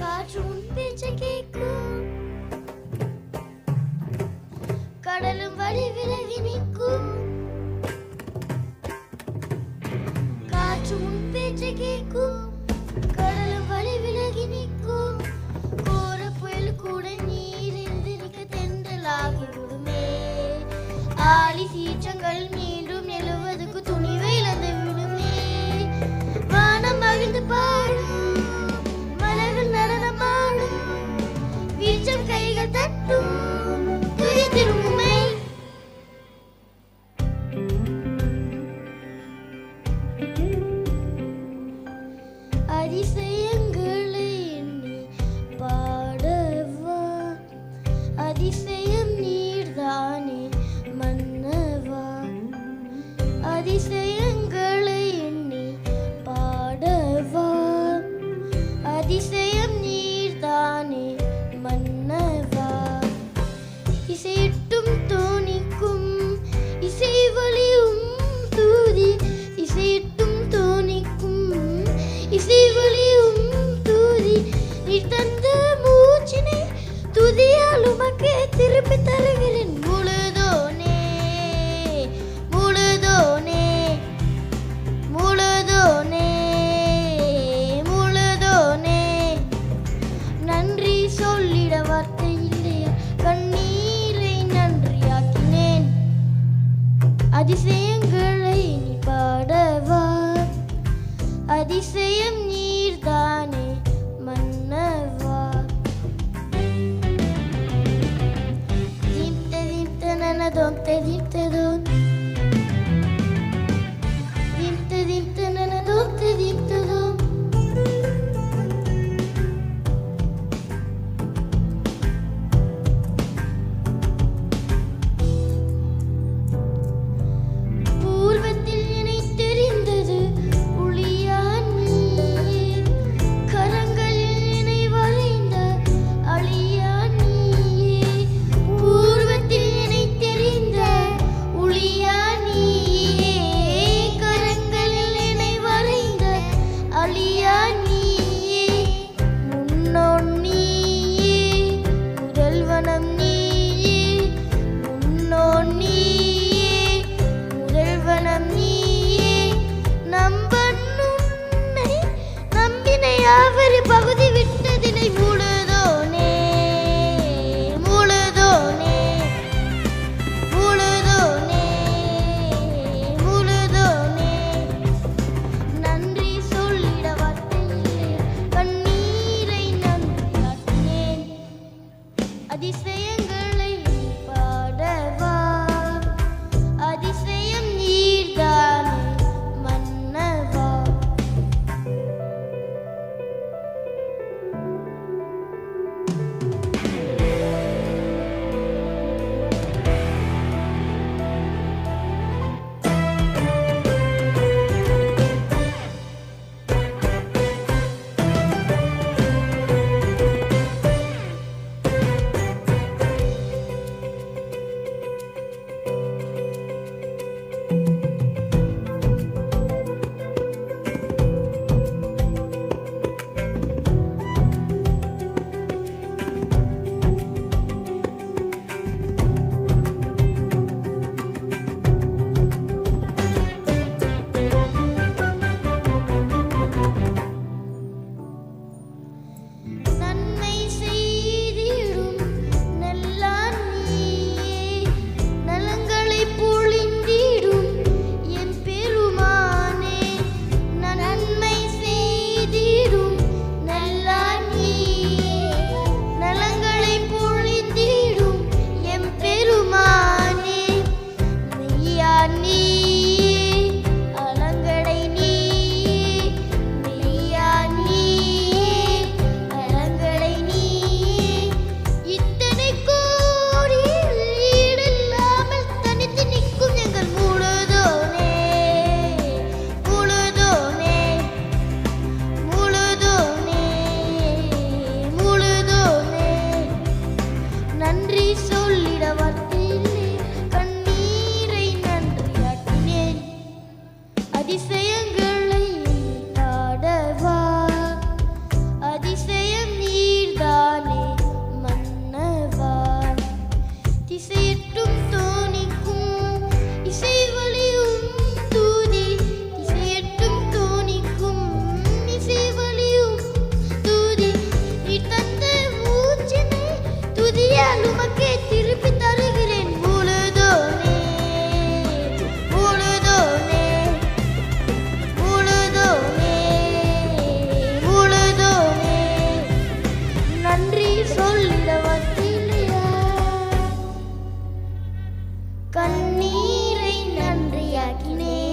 காற்று உன் பேச்சை கேட்கும் கடலும் வழி விலகி நிற்கும் காற்று உன் பேச்சை கேட்கும் கடலும் வழி விலகி நிற்கும் கோர புயல் கூட நீர் எந்திரிக்க தென்றலாகிவிடுமே ஆலி சீற்றங்கள் மீண்டும் எழுவதுக்கு துணிவை இழந்து விடுமே. வானம் மகிழ்ந்து பாடும் புதிய உமக்கு திருப்பி தருகிறேன். don't, take it don't. Bonito. கண்ணீரை நன்றியாக்கினேன்.